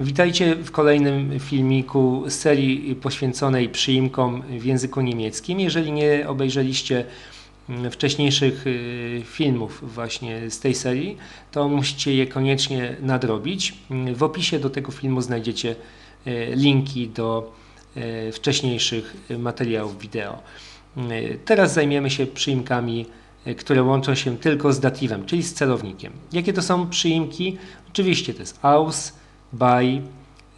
Witajcie w kolejnym filmiku z serii poświęconej przyimkom w języku niemieckim. Jeżeli nie obejrzeliście mm, wcześniejszych y, filmów właśnie z tej serii, to musicie je koniecznie nadrobić. W opisie do tego filmu znajdziecie y, linki do y, wcześniejszych materiałów wideo. Teraz zajmiemy się przyimkami, które łączą się tylko z datywem, czyli z celownikiem. Jakie to są przyimki? Oczywiście to jest aus, bei,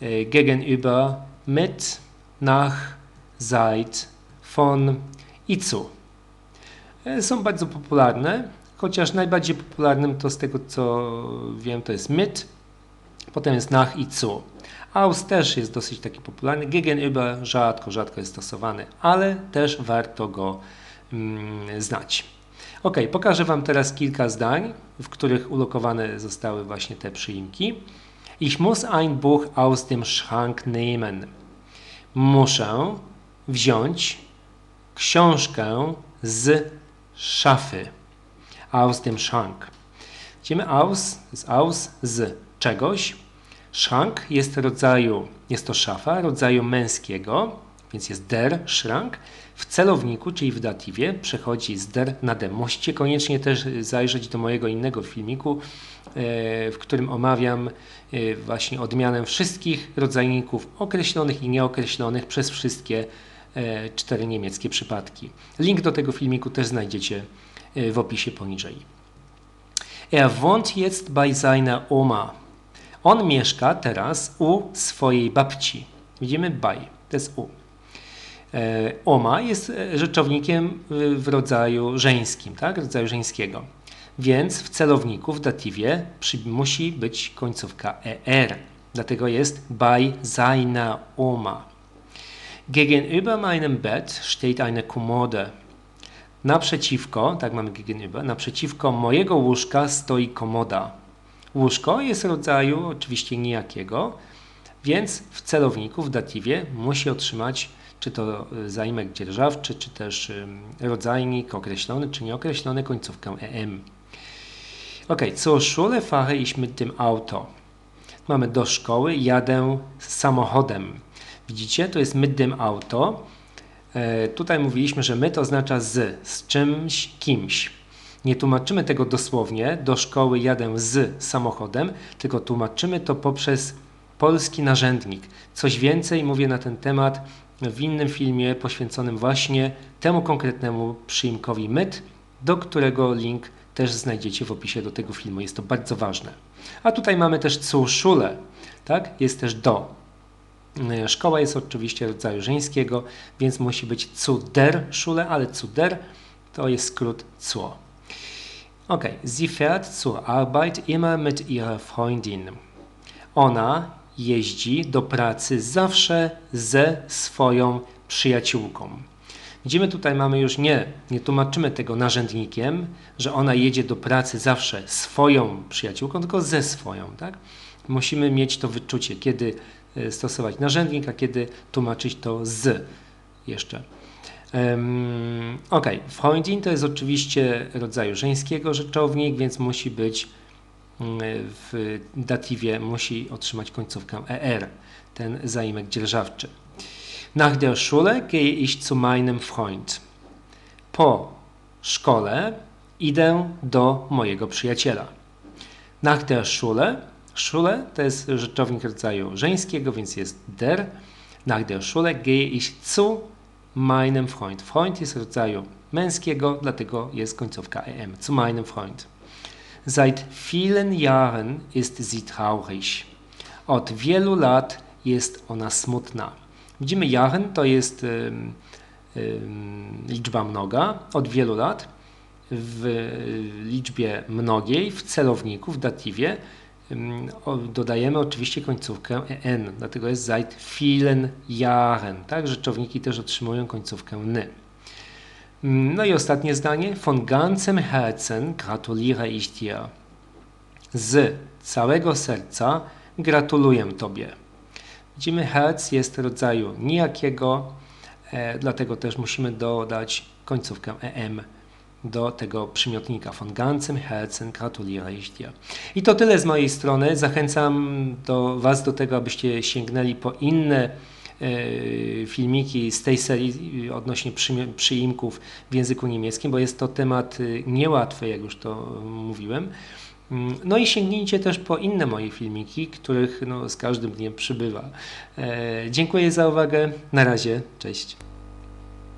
äh, gegenüber, mit, nach, seit, von i zu. E, Są bardzo popularne, chociaż najbardziej popularnym to z tego co wiem to jest mit, potem jest nach i zu. Aus też jest dosyć taki popularny, gegenüber rzadko, rzadko jest stosowany, ale też warto go mm, znać. Ok, pokażę Wam teraz kilka zdań, w których ulokowane zostały właśnie te przyimki. Ich muss ein Buch aus dem Schrank nehmen. Muszę wziąć książkę z szafy. Aus dem Schrank. Widzimy aus, jest aus z czegoś. Schrank jest rodzaju, jest to szafa rodzaju męskiego, więc jest der Schrank. W celowniku, czyli w datywie, przechodzi z der na dem. Musicie koniecznie też zajrzeć do mojego innego filmiku, e, w którym omawiam e, właśnie odmianę wszystkich rodzajników określonych i nieokreślonych przez wszystkie e, cztery niemieckie przypadki. Link do tego filmiku też znajdziecie w opisie poniżej. Er wohnt jetzt bei seiner Oma. On mieszka teraz u swojej babci. Widzimy bei, to jest u. E, Oma jest e, rzeczownikiem w rodzaju żeńskim, tak? rodzaju żeńskiego. Więc w celowniku, w datywie musi być końcówka er. Dlatego jest bei seiner Oma. Gegenüber meinem Bett steht eine Kommode. Naprzeciwko, tak mamy gegenüber, naprzeciwko mojego łóżka stoi komoda. Łóżko jest rodzaju oczywiście nijakiego, więc w celowniku, w datywie musi otrzymać czy to y, zaimek dzierżawczy, czy też rodzajnik określony, czy nieokreślony, końcówkę em. Ok, zur Schule fahre ich mit Auto. Mamy do szkoły, jadę samochodem. Widzicie, to jest mit Auto. E, tutaj mówiliśmy, że my to oznacza z, z czymś, kimś. Nie tłumaczymy tego dosłownie, do szkoły jadę z samochodem, tylko tłumaczymy to poprzez polski narzędnik. Coś więcej mówię na ten temat w innym filmie poświęconym właśnie temu konkretnemu przyimkowi myt, do którego link też znajdziecie w opisie do tego filmu. Jest to bardzo ważne. A tutaj mamy też zur Schule, tak? Jest też do. E, Szkoła jest oczywiście rodzaju żeńskiego, więc musi być zu der Schule, ale zu der to jest skrót zur. Ok, sie fährt zur Arbeit immer mit ihrer Freundin. Ona jeździ do pracy zawsze ze swoją przyjaciółką. Widzimy tutaj mamy już nie, nie tłumaczymy tego narzędnikiem, że ona jedzie do pracy zawsze swoją przyjaciółką, tylko ze swoją. Tak? Musimy mieć to wyczucie, kiedy e, stosować narzędnik, a kiedy tłumaczyć to z jeszcze. Um, ok, Freundin to jest oczywiście rodzaju żeńskiego rzeczownik, więc musi być w datywie musi otrzymać końcówkę er, ten zaimek dzierżawczy. Nach der Schule gehe ich zu meinem Freund. Po szkole idę do mojego przyjaciela. Nach der Schule, Schule to jest rzeczownik rodzaju żeńskiego, więc jest der. Nach der Schule gehe ich zu meinem Freund. Freund jest rodzaju męskiego, dlatego jest końcówka em. Zu meinem Freund. Seit vielen Jahren ist sie traurig. Od wielu lat jest ona smutna. Widzimy, Jahren to jest um, um, liczba mnoga od wielu lat. W liczbie mnogiej, w celowniku, w datywie um, dodajemy oczywiście końcówkę en, dlatego jest seit vielen Jahren. Tak? Rzeczowniki też otrzymują końcówkę ny. No i ostatnie zdanie. Von ganzem Herzen gratuliere ich dir. Z całego serca gratuluję Tobie. Widzimy, herz jest rodzaju nijakiego, e, dlatego też musimy dodać końcówkę em do tego przymiotnika. Von ganzem Herzen gratuliere ich dir. I to tyle z mojej strony. Zachęcam do Was do tego, abyście sięgnęli po inne filmiki z tej serii e, odnośnie przyimków w języku niemieckim, bo jest to temat e, niełatwy, jak już to mówiłem. Mm, No i sięgnijcie też po inne moje filmiki, których no, z każdym dniem przybywa. E, dziękuję za uwagę. Na razie. Cześć.